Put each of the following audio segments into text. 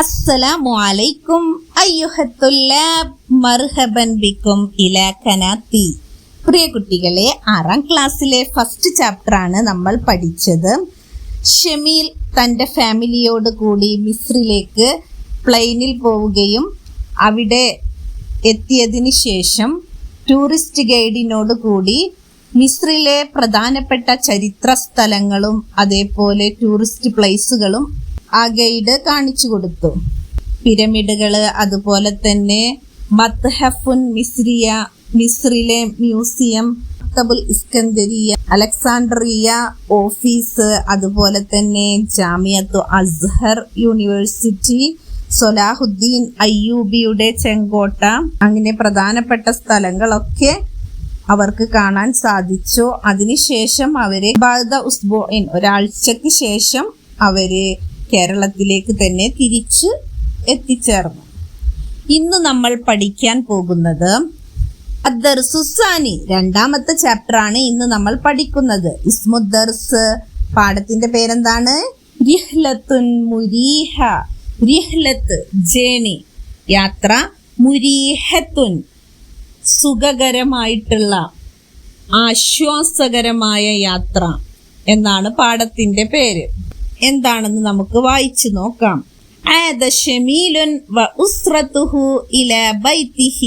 അസ്സലാമു അലൈക്കും അയ്യുഹത്തുല്ലാബ് മർഹബൻ ബിക്കും ഇലാ കനാത്തി. പ്രിയ കുട്ടികളെ ആറാം ക്ലാസ്സിലെ ഫസ്റ്റ് ചാപ്റ്റർ ആണ് നമ്മൾ പഠിച്ചത്. ഷമീൽ തന്റെ ഫാമിലിയോട് കൂടി മിസ്രിലേക്ക് പ്ലെയിനിൽ പോവുകയും അവിടെ എത്തിയതിന് ശേഷം ടൂറിസ്റ്റ് ഗൈഡിനോട് കൂടി മിസ്രിലെ പ്രധാനപ്പെട്ട ചരിത്ര സ്ഥലങ്ങളും അതേപോലെ ടൂറിസ്റ്റ് പ്ലേസുകളും ആ ഗൈഡ് കാണിച്ചു കൊടുത്തു. പിരമിഡുകൾ അതുപോലെ തന്നെ മത്ഹഫുൻ മിസ്രിയ മിസ്രിലെ മ്യൂസിയം മക്തബുൽ ഇസ്കന്ദരിയ അലക്സാണ്ട്രിയ ഓഫീസ് അതുപോലെ തന്നെ ജാമിയത്തു അസ്ഹർ യൂണിവേഴ്സിറ്റി സൊലാഹുദ്ദീൻ അയ്യൂബിയുടെ ചെങ്കോട്ട അങ്ങനെ പ്രധാനപ്പെട്ട സ്ഥലങ്ങളൊക്കെ അവർക്ക് കാണാൻ സാധിച്ചു. അതിനുശേഷം അവർ ബാദ ഉസ്ബോയിൻ ഒരാഴ്ചക്ക് ശേഷം അവർ കേരളത്തിലേക്ക് തന്നെ തിരിച്ച് എത്തിച്ചേർന്നു. ഇന്ന് നമ്മൾ പഠിക്കാൻ പോകുന്നത് അദ്ദർ സുസാനി രണ്ടാമത്തെ ചാപ്റ്റർ ആണ് ഇന്ന് നമ്മൾ പഠിക്കുന്നത്. ഇസ്മുദ്ദർസ് പാഠത്തിന്റെ പേരെന്താണ്? മുരീഹ ജേണി യാത്ര മുരീഹത്തുൻ സുഖകരമായിട്ടുള്ള ആശ്വാസകരമായ യാത്ര എന്നാണ് പാഠത്തിന്റെ പേര്. എന്താണെന്ന് നമുക്ക് വായിച്ചു നോക്കാം عاد شميل وأسرته إلى بيته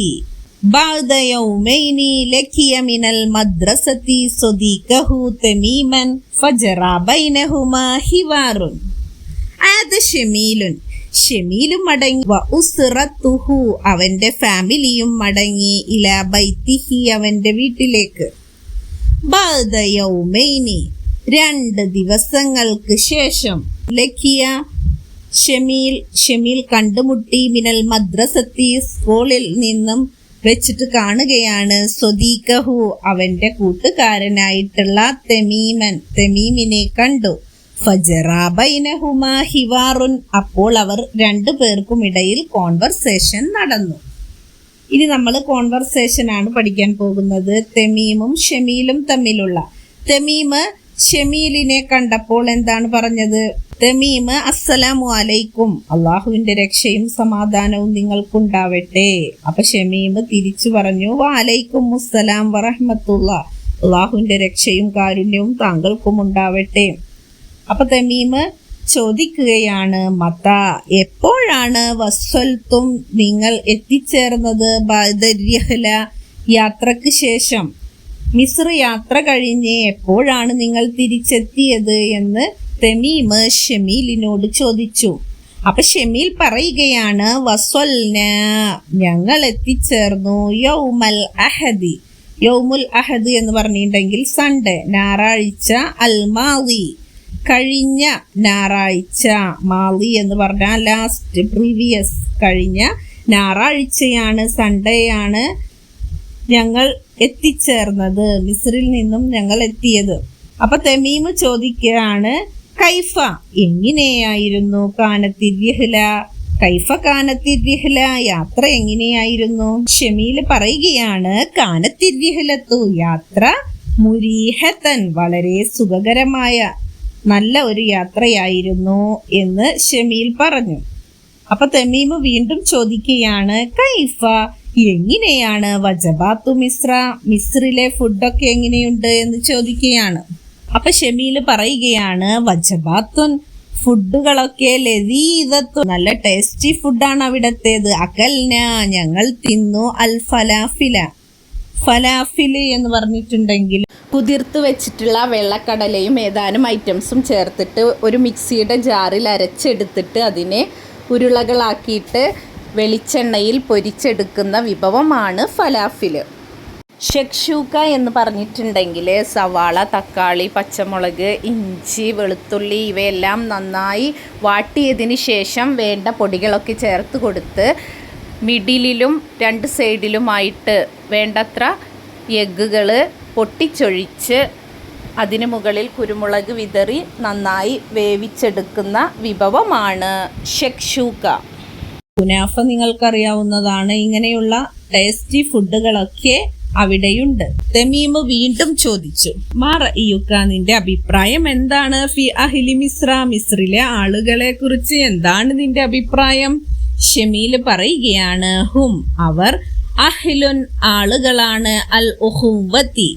بعد يومين لقي من المدرسة صديقه تميما فجرى بينهما حوار عاد شميل ഷമീലും മടങ്ങി വ ഉസ്റത്തുഹു അവന്റെ ഫാമിലിയും മടങ്ങി ഇല ബൈത്തിഹി അവന്റെ വീട്ടിലേക്ക് ബഅദ യൗമൈനി രണ്ട് ദിവസങ്ങൾക്ക് ശേഷം ലക്കിയ ഷമീൽ ഷമീൽ കണ്ടുമുട്ടി മിനൽ മദ്രസത്തി സ്കൂളിൽ നിന്നും വെച്ചിട്ട് കാണുകയാണ്. സ്വദീകഹു അവന്റെ കൂട്ടുകാരനായിട്ടുള്ള തെമീമൻ തെമീമിനെ കണ്ടു. ഫജറാബൈനഹുമാ ഹിവാറുൻ. അപ്പോൾ അവർ രണ്ടു പേർക്കും ഇടയിൽ കോൺവെർസേഷൻ നടന്നു. ഇനി നമ്മൾ കോൺവെർസേഷൻ ആണ് പഠിക്കാൻ പോകുന്നത്. തെമീമും ഷമീലും തമ്മിലുള്ള. തെമീമ് ഷമീലിനെ കണ്ടപ്പോൾ എന്താണ് പറഞ്ഞത്? തമീമ് അസ്സലാമു അലൈക്കും. അള്ളാഹുവിന്റെ രക്ഷയും സമാധാനവും നിങ്ങൾക്കുണ്ടാവട്ടെ. അപ്പൊ ഷമീമ് തിരിച്ചു പറഞ്ഞു വാലൈക്കും മുസ്സലാം വറഹമത്തുള്ള. അള്ളാഹുവിന്റെ രക്ഷയും കാരുണ്യവും താങ്കൾക്കും ഉണ്ടാവട്ടെ. അപ്പൊ തമീമ് ചോദിക്കുകയാണ് മത്ത എപ്പോഴാണ് വസ്വൽത്തും നിങ്ങൾ എത്തിച്ചേർന്നത് യാത്രയ്ക്ക് ശേഷം? മിസ്ർ യാത്ര കഴിഞ്ഞ് എപ്പോഴാണ് നിങ്ങൾ തിരിച്ചെത്തിയത് എന്ന് തെമീമ് ഷമീലിനോട് ചോദിച്ചു. അപ്പൊ ഷമീൽ പറയുകയാണ് വസ്വൽന ഞങ്ങൾ എത്തിച്ചേർന്നു യൗമൽ അഹദി. യൗമുൽ അഹദ് എന്ന് പറഞ്ഞിട്ടുണ്ടെങ്കിൽ സൺഡേ ഞായറാഴ്ച അൽമാവി കഴിഞ്ഞ ഞായറാഴ്ച മാളി എന്ന് പറഞ്ഞാൽ ലാസ്റ്റ് പ്രീവിയസ് കഴിഞ്ഞ ഞായറാഴ്ചയാണ് സൺഡേ ആണ് ഞങ്ങൾ എത്തിച്ചേർന്നത് മിസ്രിൽ നിന്നും ഞങ്ങൾ എത്തിയത്. അപ്പൊ തെമീമ് ചോദിക്കുകയാണ് കൈഫ എങ്ങനെയായിരുന്നു കാനത്തിര്യഹ്ല കൈഫ കാനത്തിര്യഹ്ല യാത്ര എങ്ങനെയായിരുന്നു? ഷമീൽ പറയുകയാണ് കാനത്തിര്യഹ്ലത്തു യാത്ര മുരീഹത്തൻ വളരെ സുഖകരമായ നല്ല ഒരു യാത്രയായിരുന്നു എന്ന് ഷമീൽ പറഞ്ഞു. അപ്പൊ തെമീമ് വീണ്ടും ചോദിക്കുകയാണ് കൈഫ എങ്ങനെയാണ് വജബാത്തു മിശ്ര മിശ്രിലെ ഫുഡൊക്കെ എങ്ങനെയുണ്ട് എന്ന് ചോദിക്കുകയാണ്. അപ്പൊ ഷമീൽ പറയുകയാണ് വജബാത്തുൻ ഫുഡുകളൊക്കെ ലതീതത്തു നല്ല ടേസ്റ്റി ഫുഡാണ് അവിടത്തേത്. അകൽന ഞങ്ങൾ തിന്നു അൽ ഫലാഫില. ഫലാഫിൽ എന്ന് പറഞ്ഞിട്ടുണ്ടെങ്കിൽ കുതിർത്ത് വെച്ചിട്ടുള്ള വെള്ളക്കടലയും ഏതാനും ഐറ്റംസും ചേർത്തിട്ട് ഒരു മിക്സിയുടെ ജാറിൽ അരച്ചെടുത്തിട്ട് അതിനെ ഉരുളകളാക്കിയിട്ട് വെളിച്ചെണ്ണയിൽ പൊരിച്ചെടുക്കുന്ന വിഭവമാണ് ഫലാഫിൽ. ഷെക്ഷൂക്ക എന്ന് പറഞ്ഞിട്ടുണ്ടെങ്കിൽ സവാള തക്കാളി പച്ചമുളക് ഇഞ്ചി വെളുത്തുള്ളി ഇവയെല്ലാം നന്നായി വാട്ടിയതിന് ശേഷം വേണ്ട പൊടികളൊക്കെ ചേർത്ത് കൊടുത്ത് മിഡിലിലും രണ്ട് സൈഡിലുമായിട്ട് വേണ്ടത്ര എഗ്ഗുകൾ പൊട്ടിച്ചൊഴിച്ച് അതിന് മുകളിൽ കുരുമുളക് വിതറി നന്നായി വേവിച്ചെടുക്കുന്ന വിഭവമാണ് ഷെക്ഷൂക്ക. കുനാഫ നിങ്ങൾക്കറിയാവുന്നതാണ് ഇങ്ങനെയുള്ള ടേസ്റ്റി ഫുഡുകളൊക്കെ അവിടെയുണ്ട്. തെമീമ് വീണ്ടും ചോദിച്ചു മാറ ഇയുക്ക നിന്റെ അഭിപ്രായം എന്താണ്? ഫി അഹിലി മിശ്ര മിശ്രിലെ ആളുകളെ കുറിച്ച് എന്താണ് നിന്റെ അഭിപ്രായം? ഷമീൽ പറയുകയാണ് ഹും അവർ അഹ്ലുൻ ആളുകളാണ് അൽ ഉഹുവത്തി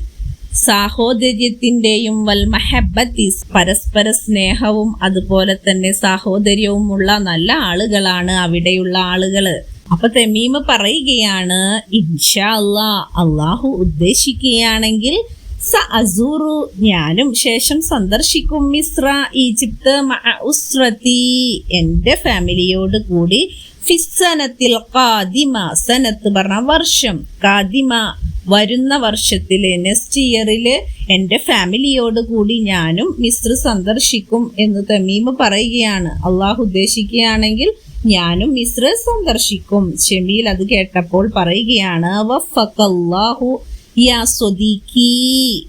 സാഹോദര്യത്തിന്റെയും വൽ മഹബത്തി പരസ്പര സ്നേഹവും അതുപോലെ തന്നെ സാഹോദര്യവുമുള്ള നല്ല ആളുകളാണ് അവിടെയുള്ള ആളുകൾ. അപ്പൊ തെമീമ പറയുകയാണ് ഇൻഷാ അല്ലാ അള്ളാഹു ഉദ്ദേശിക്കുകയാണെങ്കിൽ സ അസൂറു ഞാനും ശേഷം സന്ദർശിക്കും മിസ്ര ഈജിപ്ത് മഅ എന്റെ ഫാമിലിയോട് കൂടി ഫിസനത്തിൽ കാദിമ സനത്ത് പറഞ്ഞ വർഷം. കാദിമ വരുന്ന വർഷത്തിൽ നെക്സ്റ്റ് ഇയറിൽ എന്റെ ഫാമിലിയോട് കൂടി ഞാനും മിസ്ർ സന്ദർശിക്കും എന്ന് തമീമ് പറയുകയാണ്. അള്ളാഹു ഉദ്ദേശിക്കുകയാണെങ്കിൽ ഞാനും മിസ്ർ സന്ദർശിക്കും. ഷമീൽ അത് കേട്ടപ്പോൾ പറയുകയാണ് വഫക്കല്ലാഹു യാ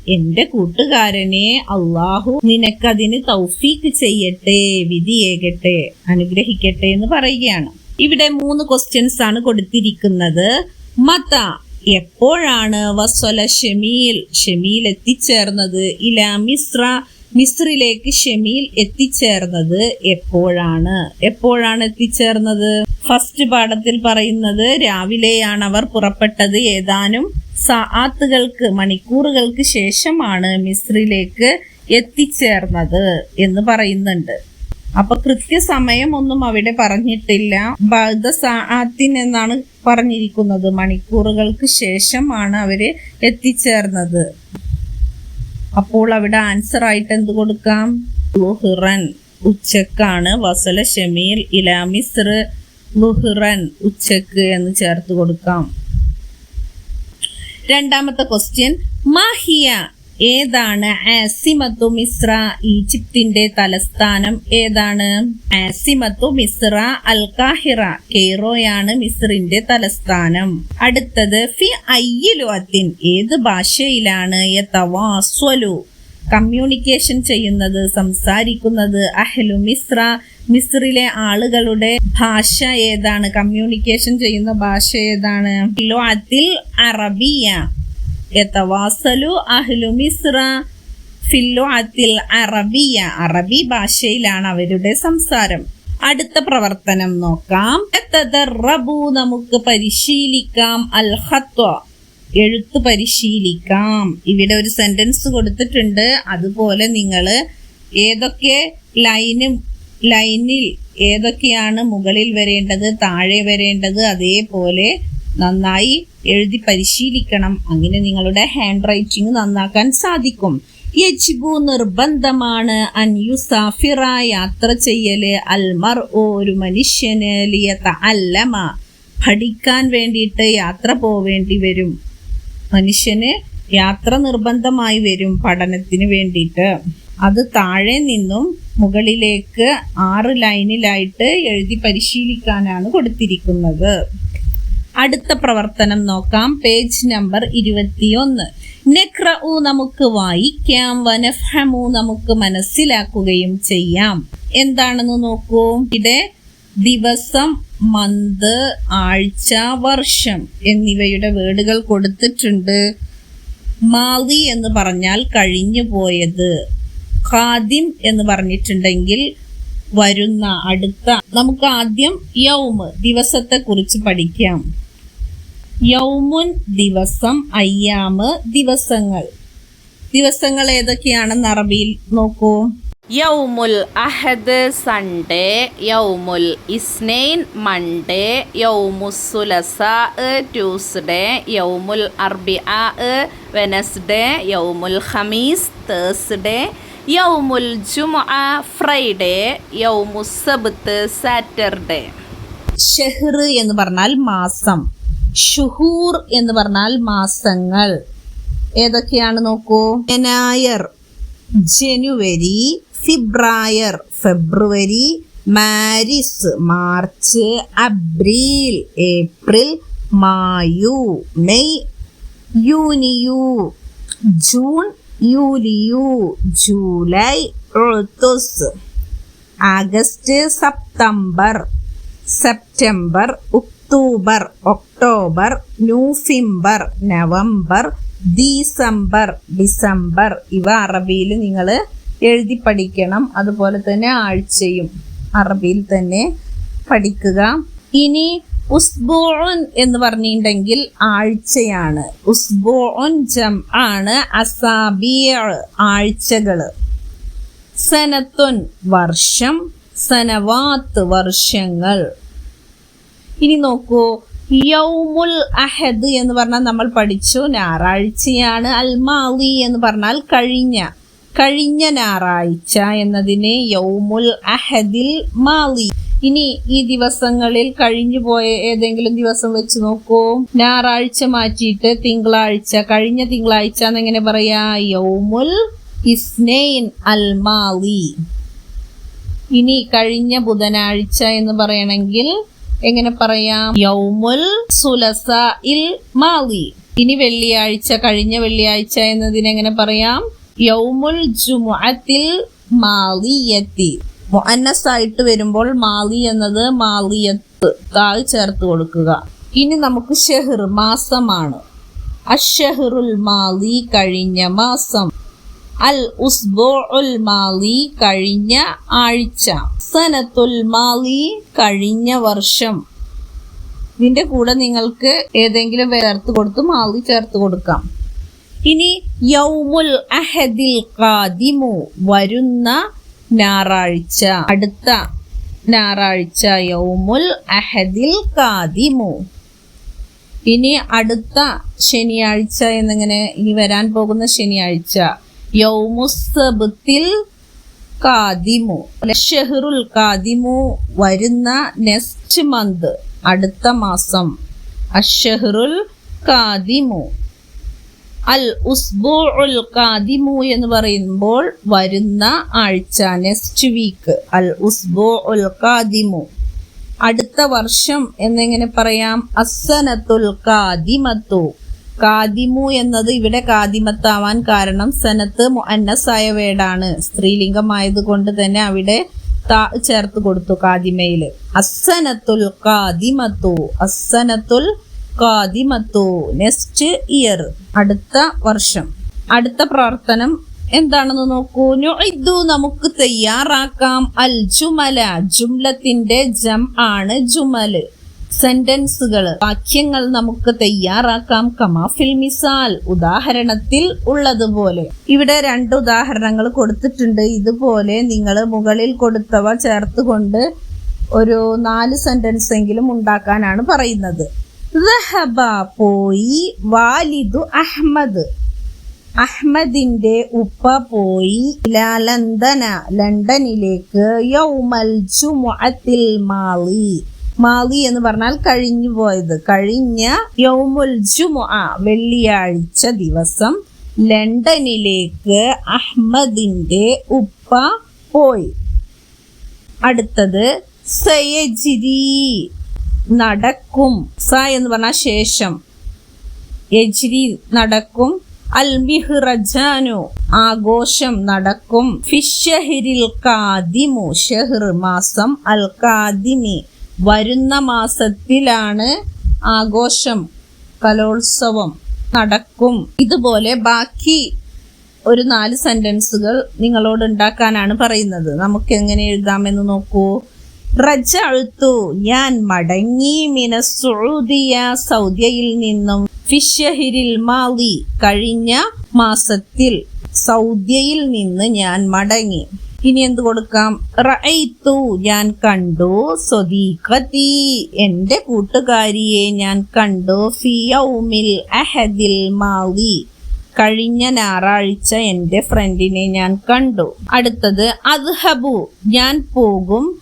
എന്റെ കൂട്ടുകാരനെ അള്ളാഹു നിനക്കതിന് തൗഫീക്ക് ചെയ്യട്ടെ വിധിയേകട്ടെ അനുഗ്രഹിക്കട്ടെ എന്ന് പറയുകയാണ്. ഇവിടെ മൂന്ന് ക്വസ്റ്റ്യൻസ് ആണ് കൊടുത്തിരിക്കുന്നത്. മത എപ്പോഴാണ് വസ്വല ഷമീൽ ഷെമിയിൽ എത്തിച്ചേർന്നത്? ഇല മിശ്ര മിസ്രിലേക്ക് ഷമീൽ എത്തിച്ചേർന്നത് എപ്പോഴാണ്? എപ്പോഴാണ് എത്തിച്ചേർന്നത്? ഫസ്റ്റ് പാഠത്തിൽ പറയുന്നത് രാവിലെയാണ് അവർ പുറപ്പെട്ടത് ഏതാനും സാത്തുകൾക്ക് മണിക്കൂറുകൾക്ക് ശേഷമാണ് മിസ്രിലേക്ക് എത്തിച്ചേർന്നത് എന്ന് പറയുന്നുണ്ട്. അപ്പൊ കൃത്യസമയം ഒന്നും അവിടെ പറഞ്ഞിട്ടില്ല. ബൗദ്ധ സാത്തിൻ എന്നാണ് പറഞ്ഞിരിക്കുന്നത്. മണിക്കൂറുകൾക്ക് ശേഷമാണ് അവർ എത്തിച്ചേർന്നത്. അപ്പോൾ അവിടെ ആൻസർ ആയിട്ട് എന്ത് കൊടുക്കാം? ലുഹിറൻ ഉച്ചക്കാണ്. വസല ഷമീൽ ഇലാമിസ്ർ ലുഹിറൻ ഉച്ചയ്ക്ക് എന്ന് ചേർത്ത് കൊടുക്കാം. രണ്ടാമത്തെ ക്വസ്റ്റ്യൻ മാഹിയ ഏതാണ് ആസിമത്തു മിസ്ര ഈജിപ്തിന്റെ തലസ്ഥാനം? ഏതാണ് ആസിമത്തു മിസ്ര അൽ കാഹിറ കെയ്റോയാണ് മിസ്രിന്റെ തലസ്ഥാനം. അടുത്തത് ഫി അയ്യലുഅത്തിൻ ഏത് ഭാഷയിലാണ് യതവാസ്വലു? കമ്മ്യൂണിക്കേഷൻ ചെയ്യുന്നത് സംസാരിക്കുന്നത് അഹലു മിസ്ര മിസ്രിലെ ആളുകളുടെ ഭാഷ ഏതാണ്? കമ്മ്യൂണിക്കേഷൻ ചെയ്യുന്ന ഭാഷ ഏതാണ്? അറബിയ. അഹ്ലു അറബിയ അറബി ഭാഷയിലാണ് അവരുടെ സംസാരം. അടുത്ത പ്രവർത്തനം നോക്കാം. തദറബു നമുക്ക് പരിശീലിക്കാം. അൽ എഴുത്ത് പരിശീലിക്കാം. ഇവിടെ ഒരു സെന്റൻസ് കൊടുത്തിട്ടുണ്ട്. അതുപോലെ നിങ്ങൾ ഏതൊക്കെ ലൈനും ലൈനിൽ ഏതൊക്കെയാണ് മുകളിൽ വരേണ്ടത് താഴെ വരേണ്ടത് അതേപോലെ നന്നായി എഴുതി പരിശീലിക്കണം. അങ്ങനെ നിങ്ങളുടെ ഹാൻഡ് റൈറ്റിംഗ് നന്നാക്കാൻ സാധിക്കും. യജ്ബു നിർബന്ധമാണ്. അൻ സാഫിറ യാത്ര ചെയ്യൽ. അൽമർ ഒരു മനുഷ്യന് ലിയത്ത അല്ലമ. പഠിക്കാൻ വേണ്ടിയിട്ട് യാത്ര പോവേണ്ടി വരും. മനുഷ്യന് യാത്ര നിർബന്ധമായി വരും പഠനത്തിന് വേണ്ടിയിട്ട്. അത് താഴെ നിന്നും മുകളിലേക്ക് ആറ് ലൈനിലായിട്ട് എഴുതി പരിശീലിക്കാനാണ് കൊടുത്തിരിക്കുന്നത്. അടുത്ത പ്രവർത്തനം നോക്കാം. പേജ് നമ്പർ ഇരുപത്തിയൊന്ന്. നെക്രഉ നമുക്ക് വായിക്കാം. വനഫമു നമുക്ക് മനസ്സിലാക്കുകയും ചെയ്യാം. എന്താണെന്ന് നോക്കൂ. ഇവിടെ ദിവസം മന്ത് ആഴ്ച വർഷം എന്നിവയുടെ വേർഡുകൾ കൊടുത്തിട്ടുണ്ട്. മാലി എന്ന് പറഞ്ഞാൽ കഴിഞ്ഞു പോയത് ഖാദിം എന്ന് പറഞ്ഞിട്ടുണ്ടെങ്കിൽ വരുന്ന അടുത്ത നമുക്ക് ആദ്യം യൗമ് ദിവസത്തെ കുറിച്ച് പഠിക്കാം. യൗമുൻ ദിവസം അയ്യാമ് ദിവസങ്ങൾ. ദിവസങ്ങൾ ഏതൊക്കെയാണെന്ന് അറബിയിൽ നോക്കൂ. യൗമുൽ അഹദ് സൺഡേ യൗമുൽ ഇസ്നൈൻ മൺഡേ യൗമുസുലസ ട്യൂസ്ഡേ യൗമുൽ അർബിഅ വെനസ്ഡേ യൗമുൽ ഹമീസ് തേഴ്സ്ഡേ യൗമുൽ ജുമ ഫ്രൈഡേ യൗമു സബത്ത് സാറ്റർഡേ. ഷെഹ്റ് എന്ന് പറഞ്ഞാൽ മാസം. ഷുഹൂർ എന്ന് പറഞ്ഞാൽ മാസങ്ങൾ. ഏതൊക്കെയാണ് നോക്കൂ? ജനായർ ജനുവരി ഫിബ്രായർ ഫെബ്രുവരി മാരിസ് മാർച്ച് അബ്രീൽ ഏപ്രിൽ മായു മെയ് യൂനിയു ജൂൺ യൂലിയു ജൂലൈ ഒത്തുസ് ആഗസ്റ്റ് സെപ്റ്റംബർ സെപ്റ്റംബർ ഒക്ടോബർ ഒക്ടോബർ നൂഫിംബർ നവംബർ ഡിസംബർ ഡിസംബർ ഇവ അറബിയിൽ നിങ്ങൾ എഴുതി പഠിക്കണം. അതുപോലെ തന്നെ ആഴ്ചയും അറബിയിൽ തന്നെ പഠിക്കുക. ഇനി ഉസ്ബോൺ എന്ന് പറഞ്ഞിട്ടുണ്ടെങ്കിൽ ആഴ്ചയാണ്. ഉസ്ബോൺ ജം ആണ് അസാബിയ ആഴ്ചകൾ. സനത്തുൻ വർഷം സനവാത്ത് വർഷങ്ങൾ. ഇനി നോക്കൂ യൗമുൽ അഹദ് എന്ന് പറഞ്ഞാൽ നമ്മൾ പഠിച്ചു ഞായറാഴ്ചയാണ് അൽമാലി എന്ന് പറഞ്ഞാൽ കഴിഞ്ഞ. കഴിഞ്ഞ ഞായറാഴ്ച എന്നതിനെ യൗമുൽ അഹദിൽ മാലി ഇനി ഈ ദിവസങ്ങളിൽ കഴിഞ്ഞു പോയ ഏതെങ്കിലും ദിവസം വെച്ച് നോക്കൂ. ഞായറാഴ്ച മാറ്റിയിട്ട് തിങ്കളാഴ്ച കഴിഞ്ഞ തിങ്കളാഴ്ച എന്നെങ്ങനെ പറയാ? യൗമുൽ ഇസ്നൈൻ അൽമാലി. ഇനി കഴിഞ്ഞ ബുധനാഴ്ച എന്ന് പറയണമെങ്കിൽ എങ്ങനെ പറയാം? യൗമുൽ സുലസ ഇൽ മാലി. ഇനി വെള്ളിയാഴ്ച കഴിഞ്ഞ വെള്ളിയാഴ്ച എന്നതിനെങ്ങനെ പറയാം? യൗമുൽ ജുമുഅത്തിൽ മാലിയത്തി. മുഅന്നസ് ആയിട്ട് വരുമ്പോൾ മാലി എന്നത് മാലിയത്ത് താഴ് ചേർത്ത് കൊടുക്കുക. ഇനി നമുക്ക് ഷെഹർ മാസമാണ്. അഷഹറുൽ മാലി കഴിഞ്ഞ മാസം. അൽ ഉസ്ബോഉൽ മാലി കഴിഞ്ഞ ആഴ്ച. സനത്തുൽ മാലി കഴിഞ്ഞ വർഷം. ഇതിന്റെ കൂടെ നിങ്ങൾക്ക് ഏതെങ്കിലും ചേർത്ത് കൊടുത്ത് മാലി ചേർത്ത് കൊടുക്കാം. ഇനി യൗമുൽ അഹദിൽ ഖാദിമു വരുന്ന ഞായറാഴ്ച. അടുത്ത ഞായറാഴ്ച യൗമുൽ അഹദിൽ കാദിമു ഇനി അടുത്ത ശനിയാഴ്ച എന്നിങ്ങനെ ഇനി വരാൻ പോകുന്ന ശനിയാഴ്ച യൗമുസബത്തിൽ കാദിമു ഷെഹറുൽ കാദിമു വരുന്ന നെക്സ്റ്റ് മന്ത് അടുത്ത മാസം. അഷഹറുൽ കാദിമു അൽ ഉസ്ബുൽ കാദിമു എന്ന് പറയുമ്പോൾ വരുന്ന ആഴ്ച നെക്സ്റ്റ് വീക്ക് അൽ ഉസ്ബുൽ കാദിമു അടുത്ത വർഷം എന്നെങ്ങനെ പറയാം? അസനത്തുൽ കാദിമത്തു കാദിമു എന്നത് ഇവിടെ കാദിമത്താവാൻ കാരണം സനത്ത് അന്നസായ വേടാണ്. സ്ത്രീലിംഗമായതുകൊണ്ട് തന്നെ അവിടെ താ ചേർത്ത് കൊടുത്തു കാദിമയിൽ അസനത്തുൽ കാദിമത്തു അസനത്തുൽ കാദിമത്തു നെക്സ്റ്റ് ഇയർ അടുത്ത വർഷം. അടുത്ത പ്രവർത്തനം എന്താണെന്ന് നോക്കൂ. നുഇദ്ദു നമുക്ക് തയ്യാറാക്കാം. അൽ ജുമല. ജുംലത്തിന്റെ ജം ആണ് ജുമൽ സെന്റൻസുകൾ വാക്യങ്ങൾ നമുക്ക് തയ്യാറാക്കാം. കമാഫിൽ മിസാൽ. ഉദാഹരണത്തിൽ ഉള്ളതുപോലെ. ഇവിടെ രണ്ട് ഉദാഹരണങ്ങൾ കൊടുത്തിട്ടുണ്ട്. ഇതുപോലെ നിങ്ങൾ മുകളിൽ കൊടുത്തവ ചേർത്തുകൊണ്ട് ഒരു നാല് സെന്റൻസ് എങ്കിലും ഉണ്ടാക്കാനാണ് പറയുന്നത്. ദഹബ പോയി വാലിദു അഹ്മദ്. അഹ്മദിന്റെ ഉപ്പ പോയി ലന്ദന ലണ്ടന ലണ്ടനിലേക്ക് യൗമൽ ജുമുഅത്തിൽ മാളി. മാളി എന്ന് പറഞ്ഞാൽ കഴിഞ്ഞു പോയത്. കഴിഞ്ഞ യൗമുൽ ജുമുഅ വെള്ളിയാഴ്ച ദിവസം ലണ്ടനിലേക്ക് അഹമ്മദിന്റെ ഉപ്പ പോയി. അടുത്തത് സയജിരി നടക്കും. സ എന്ന് പറഞ്ഞാൽ ശേഷം യജ്രി നടക്കും. അൽ മിഹ്റജാനു ആഘോഷം നടക്കും. ഫിഷഹിരിൽ കാദിമു ഷെഹ്ർ മാസം അൽ കാദിമി വരുന്ന മാസത്തിലാണ് ആഘോഷം കലോത്സവം നടക്കും. ഇതുപോലെ ബാക്കി ഒരു നാല് സെന്റൻസുകൾ നിങ്ങളോട് ഉണ്ടാക്കാനാണ് പറയുന്നത്. നമുക്ക് എങ്ങനെ എഴുതാമെന്ന് നോക്കൂ. ഞാൻ മടങ്ങി മിന സൗദിയ സൗദിയയിൽ നിന്നും ഫിഷഹിരിൽ മാലി കഴിഞ്ഞ മാസത്തിൽ സൗദിയയിൽ നിന്ന് ഞാൻ മടങ്ങി. ഇനി എന്ത് കൊടുക്കാം? റൈത്തു ഞാൻ കണ്ടു സ്വദീഖത്തി എന്റെ കൂട്ടുകാരിയെ ഞാൻ കണ്ടു ഫിയൗമിൽ അഹദിൽ മാലി. കഴിഞ്ഞ ഞായറാഴ്ച എന്റെ ഫ്രണ്ടിനെ ഞാൻ കണ്ടു. അടുത്തത് അദ്ഹബു ഞാൻ പോകും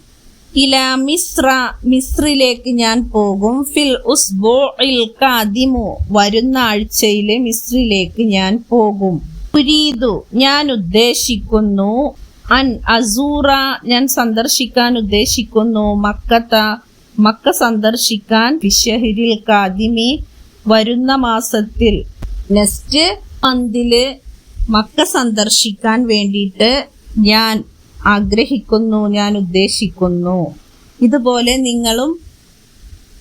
ഇല മിസ്ര മിസ്രിലേക്ക് ഞാൻ പോകും. ഫിൽ ഉസ്ബോഇൽ കാദിമു വരുന്ന ആഴ്ചയിലെ മിസ്രിലേക്ക് ഞാൻ പോകും. പുരീതു ഞാൻ ഉദ്ദേശിക്കുന്നു. അൻ അസൂറ ഞാൻ സന്ദർശിക്കാൻ ഉദ്ദേശിക്കുന്നു. മക്കത്ത മക്ക സന്ദർശിക്കാൻ. വിഷഹിരിൽ കാദിമി വരുന്ന മാസത്തിൽ നെക്സ്റ്റ് മന്തിൽ മക്ക സന്ദർശിക്കാൻ വേണ്ടിയിട്ട് ഞാൻ ആഗ്രഹിക്കുന്നു ഞാൻ ഉദ്ദേശിക്കുന്നു. ഇതുപോലെ നിങ്ങളും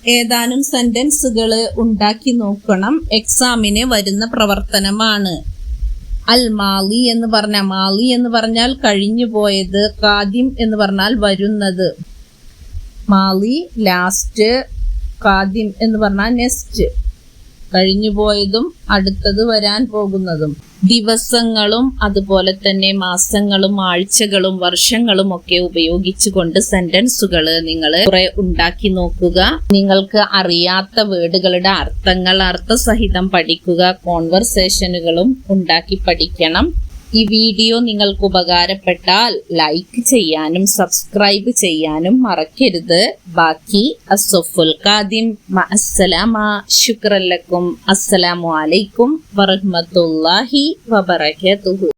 ഏതാനും സെന്റൻസുകൾ ഉണ്ടാക്കി നോക്കണം. എക്സാമിന് വരുന്ന പ്രവർത്തനമാണ്. അൽ മാലി എന്ന് പറഞ്ഞ മാലി എന്ന് പറഞ്ഞാൽ കഴിഞ്ഞു പോയത് കാദ്യം എന്ന് പറഞ്ഞാൽ വരുന്നത്. മാലി ലാസ്റ്റ് കാദ്യം എന്ന് പറഞ്ഞാൽ നെക്സ്റ്റ്. കഴിഞ്ഞു പോയതും അടുത്തത് വരാൻ പോകുന്നതും. ദിവസങ്ങളും അതുപോലെ തന്നെ മാസങ്ങളും ആഴ്ചകളും വർഷങ്ങളും ഒക്കെ ഉപയോഗിച്ചുകൊണ്ട് സെന്റൻസുകൾ നിങ്ങൾ കുറെ ഉണ്ടാക്കി നോക്കുക. നിങ്ങൾക്ക് അറിയാത്ത വേർഡുകളുടെ അർത്ഥങ്ങൾ അർത്ഥസഹിതം പഠിക്കുക കോൺവെർസേഷനുകളും ഉണ്ടാക്കി പഠിക്കണം. ഈ വീഡിയോ നിങ്ങൾക്ക് ഉപകാരപ്പെട്ടാൽ ലൈക്ക് ചെയ്യാനും സബ്സ്ക്രൈബ് ചെയ്യാനും മറക്കരുത്. ബാക്കി അസഫുൽ ഖാദിം അസ്സലാമ ശുക്രല്ലക്കും അസ്സലാമു അലൈക്കും വറഹ്മത്തുള്ളാഹി വബറകാതുഹു.